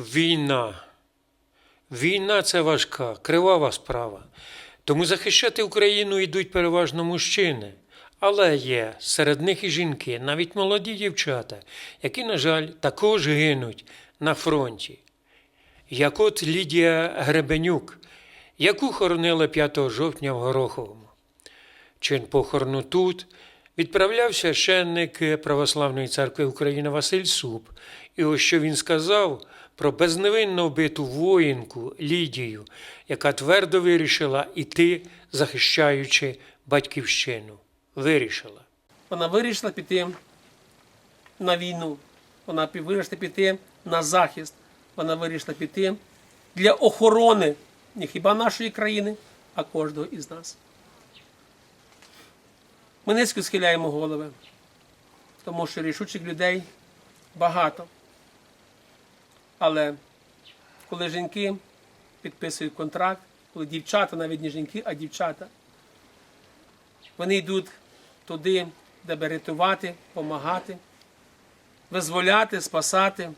Війна. Війна це важка, кривава справа. Тому захищати Україну йдуть переважно мужчини. Але є серед них і жінки, навіть молоді дівчата, які, на жаль, також гинуть на фронті. Як от Лідія Гребенюк, яку хоронили 5 жовтня в Гороховому. Чин похорону тут відправляв священник Православної церкви України Василь Суп. І ось що він сказав про безневинно вбиту воїнку Лідію, яка твердо вирішила іти, захищаючи батьківщину. Вирішила. Вона вирішила піти на війну. Вона вирішила піти на захист. Вона вирішила піти для охорони не хіба нашої країни, а кожного із нас. Ми низько схиляємо голови, тому що рішучих людей багато. Але коли жінки підписують контракт, коли дівчата, навіть не жінки, а дівчата, вони йдуть туди, де рятувати, допомагати, визволяти, спасати,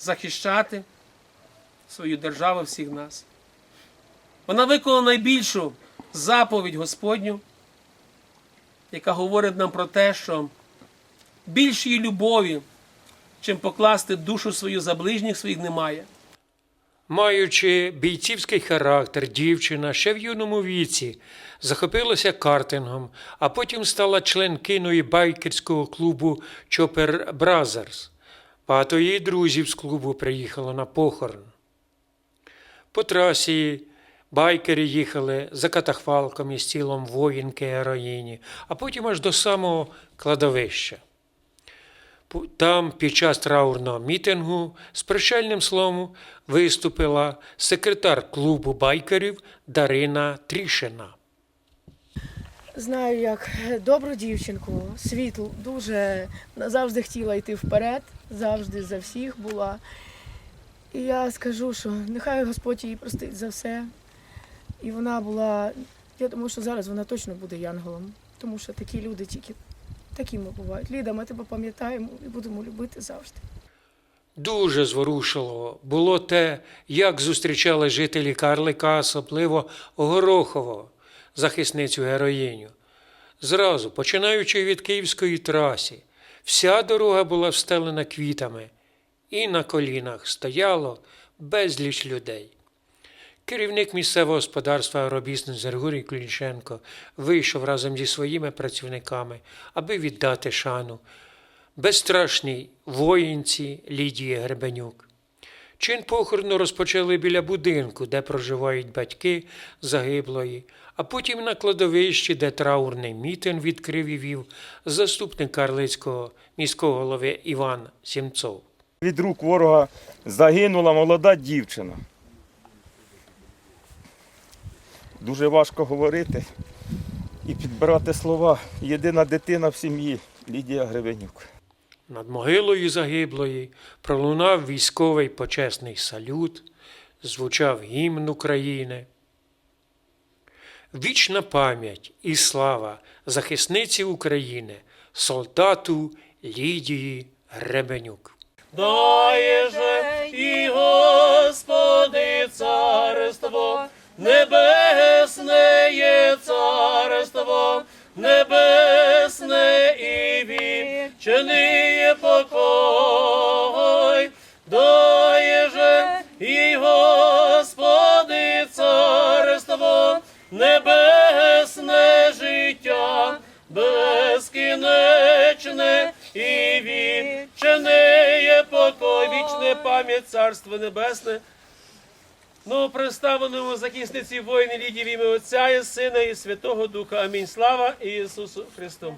захищати свою державу всіх нас. Вона виконала найбільшу заповідь Господню, яка говорить нам про те, що більшої любові, чим покласти душу свою за ближніх своїх, немає. Маючи бійцівський характер, дівчина ще в юному віці захопилася картингом, а потім стала членкиною байкерського клубу Chopper Brothers. Багато її друзів з клубу приїхало на похорон. По трасі байкери їхали за катафалком із тілом воїнки героїні, а потім аж до самого кладовища. Там під час траурного мітингу з прощальним словом виступила секретар клубу байкерів Дарина Трішина. Знаю, як добру дівчинку, світлу, дуже завжди хотіла йти вперед, завжди за всіх була. І я скажу, що нехай Господь її простить за все. І вона була, я думаю, що зараз вона точно буде янголом, тому що такі люди тільки такими бувають. Ліда, ми тебе пам'ятаємо і будемо любити завжди. Дуже зворушило було те, як зустрічали жителі Карлика, особливо Горохово, захисницю героїню. Зразу, починаючи від Київської траси, вся дорога була встелена квітами, і на колінах стояло безліч людей. Керівник місцевого господарства агробізнес Григорій Клінченко вийшов разом зі своїми працівниками, аби віддати шану безстрашній воїнці Лідії Гребенюк. Чин похорону розпочали біля будинку, де проживають батьки загиблої, а потім на кладовищі, де траурний мітинг відкрив і вів заступник Карлицького міського голови Іван Сімцов. Від рук ворога загинула молода дівчина. Дуже важко говорити і підбирати слова. Єдина дитина в сім'ї Лідія Гребенюк. Над могилою загиблої пролунав військовий почесний салют, звучав гімн України. Вічна пам'ять і слава захисниці України, солдату Лідії Гребенюк. Дає же і Господи царство, небесне є царство, небесне і вічний покой. Дає же і Господи царство, небесне життя, безкінечне і вічне є покой, вічне пам'ять Царство Небесне. Ну, представленому захисниці воїни Лідії в ім'я Отця і Сина і Святого Духа. Амінь. Слава Ісусу Христу.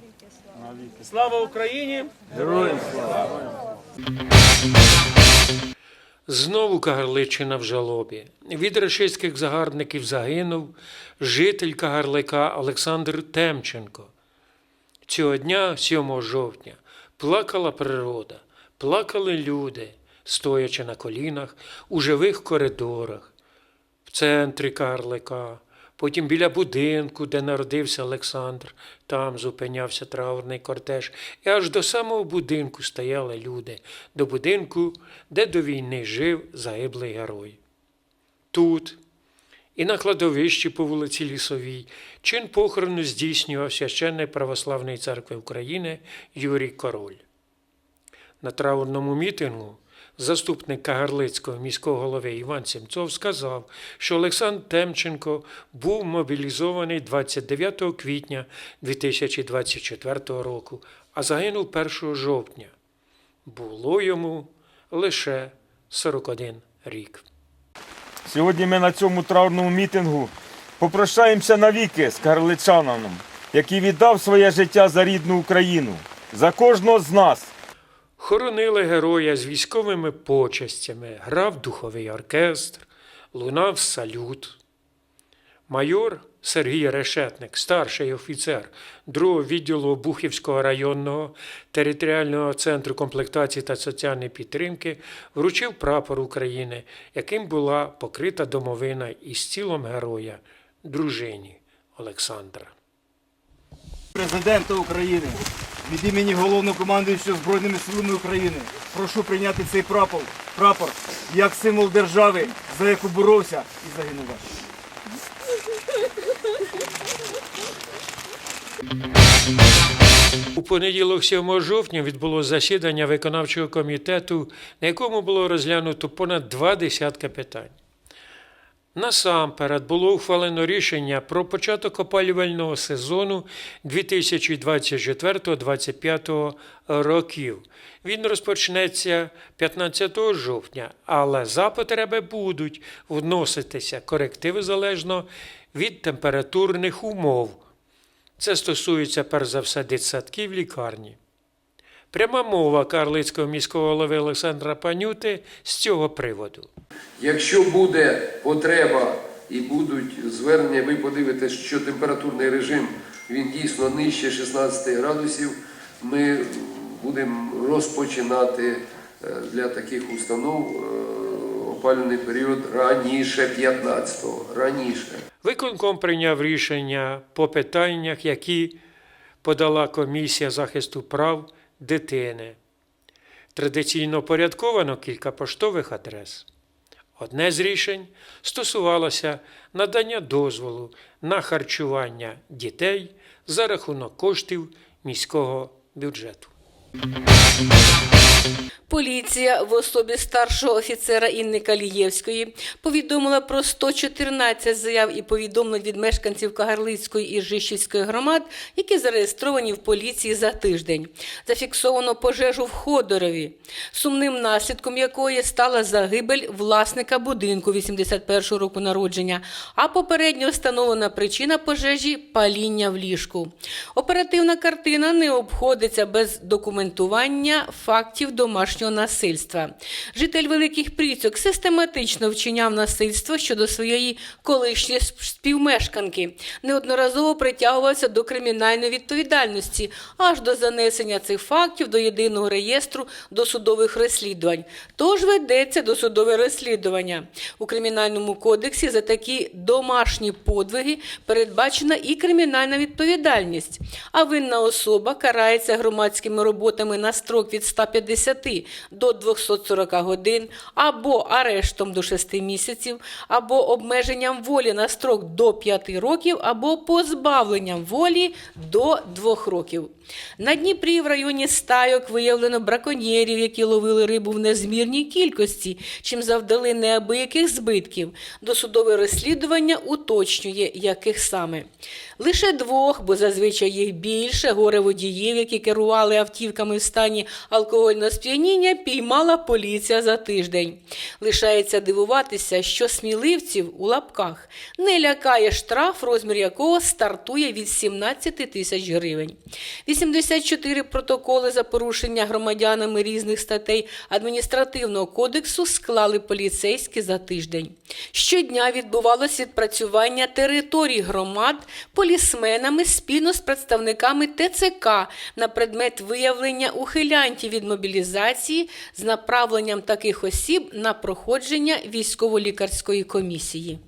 Слава Україні! Героям! Знову Кагарличина в жалобі. Від рашистських загарбників загинув житель Кагарлика Олександр Темченко. Цього дня, 7 жовтня, плакала природа, плакали люди, стоячи на колінах у живих коридорах, в центрі Карлика, Потім біля будинку, де народився Олександр, там зупинявся траурний кортеж. І аж до самого будинку стояли люди, до будинку, де до війни жив загиблий герой. Тут і на кладовищі по вулиці Лісовій чин похорону здійснював священник Православної церкви України Юрій Король. На траурному мітингу заступник Кагарлицького міського голови Іван Сімцов сказав, що Олександр Темченко був мобілізований 29 квітня 2024 року, а загинув 1 жовтня. Було йому лише 41 рік. Сьогодні ми на цьому травному мітингу попрощаємося навіки з карличанином, який віддав своє життя за рідну Україну, за кожного з нас. Хоронили героя з військовими почестями, грав духовий оркестр, лунав салют. Майор Сергій Решетник, старший офіцер 2-го відділу Обухівського районного територіального центру комплектації та соціальної підтримки, вручив прапор України, яким була покрита домовина із тілом героя, дружині Олександра. Президента України від імені головнокомандуючого Збройними силами України прошу прийняти цей прапор, прапор як символ держави, за яку боровся і загинув. У понеділок 7 жовтня відбулося засідання виконавчого комітету, на якому було розглянуто понад два десятка питань. Насамперед було ухвалено рішення про початок опалювального сезону 2024-2025 років. Він розпочнеться 15 жовтня, але за потреби будуть вноситися корективи залежно від температурних умов. Це стосується перш за все дитсадків лікарні. Пряма мова Карлицького міського голови Олександра Панюти з цього приводу. Якщо буде потреба і будуть звернення, ви подивитесь, що температурний режим він дійсно нижче 16 градусів, ми будемо розпочинати е, для таких установ е, опалювальний період раніше 15-го. Раніше. Виконком прийняв рішення по питаннях, які подала Комісія захисту прав дитини. Традиційно порядковано кілька поштових адрес. Одне з рішень стосувалося надання дозволу на харчування дітей за рахунок коштів міського бюджету. Поліція в особі старшого офіцера Інни Калієвської повідомила про 114 заяв і повідомлень від мешканців Кагарлицької і Жищівської громад, які зареєстровані в поліції за тиждень. Зафіксовано пожежу в Ходорові, сумним наслідком якої стала загибель власника будинку 81-го року народження, а попередньо встановлена причина пожежі паління в ліжку. Оперативна картина не обходиться без документування фактів домашнього насильства. Житель Великих Пріцьок систематично вчиняв насильство щодо своєї колишньої співмешканки, неодноразово притягувався до кримінальної відповідальності аж до занесення цих фактів до єдиного реєстру досудових розслідувань. Тож ведеться досудове розслідування. У кримінальному кодексі за такі домашні подвиги передбачена і кримінальна відповідальність. А винна особа карається громадськими роботами на строк від 150 до 240 годин, або арештом до 6 місяців, або обмеженням волі на строк до 5 років, або позбавленням волі до 2 років. На Дніпрі в районі стайок виявлено браконьєрів, які ловили рибу в незмірній кількості, чим завдали неабияких збитків. Досудове розслідування уточнює, яких саме. Лише двох, бо зазвичай їх більше, горе водіїв, які керували автівками в стані алкогольного сп'яніння, піймала поліція за тиждень. Лишається дивуватися, що сміливців у лапках не лякає штраф, розмір якого стартує від 17 тисяч гривень. 84 протоколи за порушення громадянами різних статей адміністративного кодексу склали поліцейські за тиждень. Щодня відбувалося відпрацювання територій громад полісменами спільно з представниками ТЦК на предмет виявлення ухилянтів від мобілізації з направленням таких осіб на проходження військово-лікарської комісії.